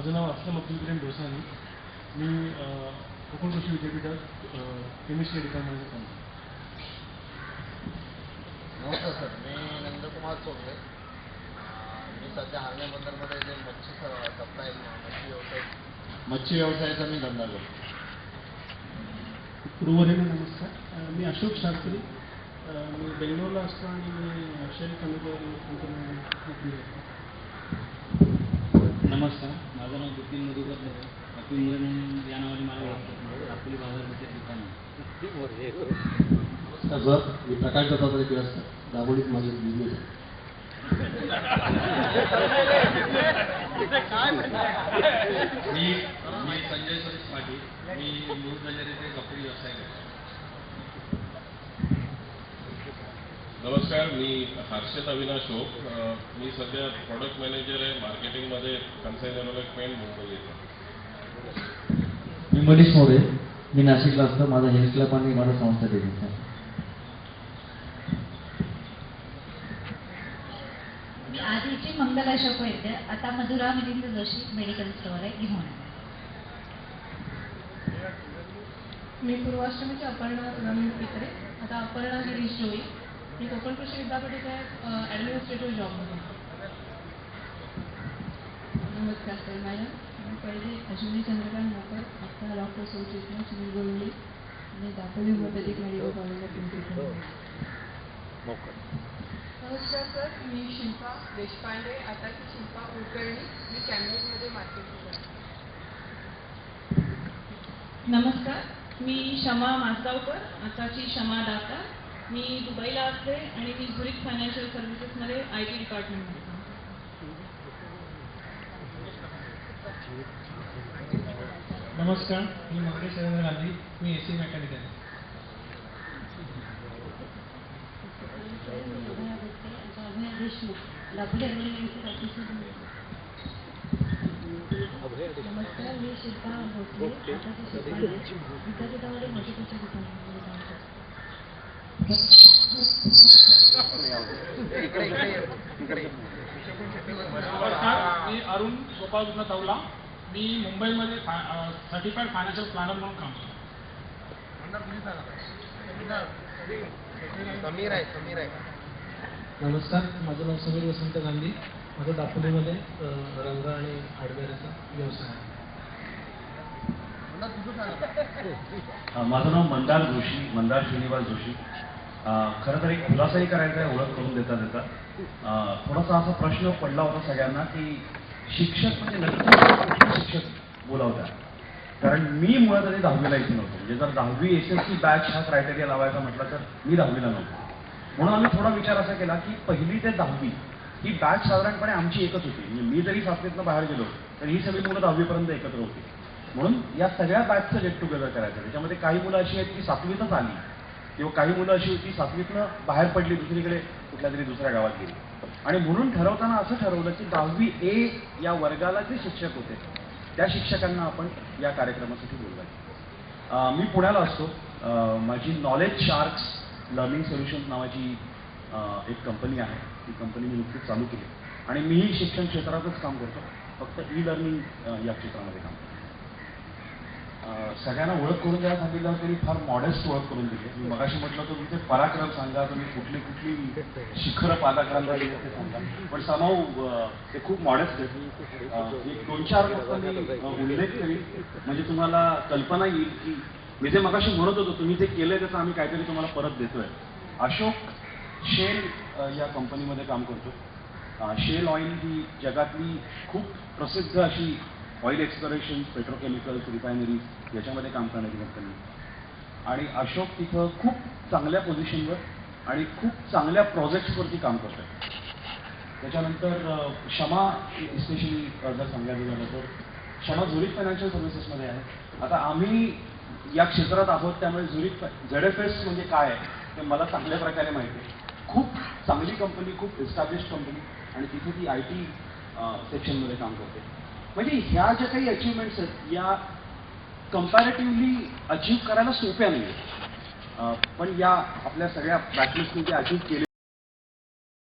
माझं नाव असलम अब्दुल करीम डोसानी मी कोकण कृषी विद्यापीठात केमिस्ट्री डिपार्टमेंटमध्ये काम करतो. नमस्कार सर मी नंदकुमार चोगले. अं, मी सध्या हार्ने बंदरमध्ये जे मच्छी स- सप्लाय मच्छी व्यवसाय मच्छी व्यवसायाचा मी धंदा करतो. पूर्वरेने नमस्कार. मी अशोक शास्त्री. मी बेंगलोरला असतो आणि मी शेल कंपनी करतो नमस्कार माझं नाव बिपिन मधुकर म्हणून या नावाने मला ओळखतात. अकोली बाजारपेठेत दुकान आहे. नमस्कार सर मी प्रकाश दत्तात्रय किरस्कर दाबोलीत माझे बिझनेस मी मी संजय सुरेश पाटील. मी मूळ बाजार येथे कपडे व्यवसाय करतो. नमस्कार मी हर्षद अविनाश अ, मी सध्या प्रॉडक्ट मॅनेजर आहे मार्केटिंगमध्ये कन्सायनर पेंट मुंबई येथे मी मनीष मोरे. मी नाशिकला असतो. माझा हेल्थ क्लब आणि माझा संस्था बिझनेस आहे. मी आधीची मंगल अशोक वैद्य आता मधुरा मिलिंद जोशी मेडिकल स्टोअर आहे घेऊन मी पूर्वाष्टमीची अपर्णा रमेश पित्रे आता अपर्णा गिरीश जोई मी कोकण कृषी विद्यापीठात ॲडमिनिस्ट्रेटिव्ह जॉबमध्ये नमस्कार सर मॅडम. मी पहिले अश्विनी चंद्रकांत मोकर आता डॉक्टर सुचित्रा सुनील गोविंदे आणि दापोली मेडिकल कॉलेजला प्रिन्सिपल. नमस्कार सर मी शिल्पा देशपांडे आताची शिल्पा कुलकर्णी मी कॅम्ब्रिजमध्ये मार्केटिंग करते नमस्कार मी शमा मासगावकर आताची शमा दाता. मी दुबईला असते आणि मी झुरिक फायनान्शियल सर्व्हिसेसमध्ये आय टी डिपार्टमेंटमध्ये काम करते. नमस्कार मी मंगेश रवींद्र गांधी मी ए सी मेकॅनिकल आहे नमस्कार मी शिल्पा भोसले. विद्यापीठामध्ये मल्टिपलच्या डिपार्टमेंटमध्ये काम करतो नमस्कार मी अरुण गोपाळकृष्ण तवला मी मुंबईमध्ये सर्टिफाईड फायनान्शियल प्लॅनर म्हणून काम करतो. समीर आहे समीर आहे. नमस्कार माझं नाव समीर वसंत गांधी. माझं दापोलीमध्ये रंग आणि हार्डवेअरचा व्यवसाय आहे. माझं नाव मंदार जोशी मंदार श्रीनिवास जोशी. खरं तर एक खुलासाही करायचा आहे ओळख करून देता देता. थोडासा असा प्रश्न पडला होता सगळ्यांना की शिक्षक म्हणजे नक्की शिक्षक बोलावता कारण मी मुळात आधी दहावीला इथे नव्हतो. म्हणजे जर दहावी एस एस सी बॅच हा क्रायटेरिया लावायचा म्हटलं तर मी दहावीला नव्हतो. म्हणून आम्ही थोडा विचार असा केला की पहिली ते दहावी ही बॅच साधारणपणे आमची एकच होती. म्हणजे मी जरी सातवीतनं बाहेर गेलो तर ही सगळी मुलं दहावीपर्यंत एकत्र होती. म्हणून या सगळ्या बॅचचं गेट टुगेदर करायचं. त्याच्यामध्ये काही मुलं अशी आहेत की सातवीतच आली. किंवा काही मुलं अशी होती सातवीतनं बाहेर पडली दुसरीकडे कुठल्या तरी दुसऱ्या गावात गेली. आणि म्हणून ठरवताना असं ठरवलं की दहावी ए या वर्गाला जे शिक्षक होते त्या शिक्षकांना आपण या कार्यक्रमासाठी बोलवायचं. मी पुण्याला असतो. माझी नॉलेज शार्क्स लर्निंग सोल्युशन्स नावाची एक कंपनी आहे. ती कंपनी मी नुकतीच चालू केली. आणि मीही शिक्षण क्षेत्रातच काम करतो. फक्त ई लर्निंग या क्षेत्रामध्ये काम करतो. सगळ्यांना ओळख करून द्यायला सांगितलं तरी फार मॉडेस्ट ओळख करून दिली. मी मगाशी म्हटलं तुम्ही ते पराक्रम सांगा तुम्ही कुठली कुठली शिखर पादाक्रम ते सांगा. पण समाव ते खूप मॉडेस्ट आहे एक दोन चार मी उल्लेख करीन. म्हणजे तुम्हाला कल्पना येईल की मी ते मगाशी म्हणत होतो तुम्ही जे केलंय त्याचं आम्ही काहीतरी तुम्हाला परत देतोय. अशोक शेल या कंपनीमध्ये काम करतो. शेल ऑइल ही जगातली खूप प्रसिद्ध अशी ऑइल एक्सप्लोरेशन पेट्रोकेमिकल्स रिफायनरीज याच्यामध्ये काम करण्याची कंपनी आणि अशोक तिथं खूप चांगल्या पोझिशनवर आणि खूप चांगल्या प्रोजेक्ट्सवरती काम करतोय त्याच्यानंतर क्षमा स्पेशली जर सांगायचं झालं तर क्षमा झुरिक फायनान्शियल सर्व्हिसेसमध्ये आहे. आता आम्ही या क्षेत्रात आहोत त्यामुळे झुरिक झेड एफ एस म्हणजे काय आहे ते मला चांगल्या प्रकारे माहिती आहे. खूप चांगली कंपनी खूप एस्टॅब्लिश कंपनी आणि तिथे ती आय टी सेक्शनमध्ये काम करते. म्हणजे ह्या ज्या काही अचिव्हमेंट्स आहेत या कम्पॅरेटिव्हली अचीव्ह करायला सोप्या नाही पण या आपल्या सगळ्या बॅचेसनी ते अचीव्ह केले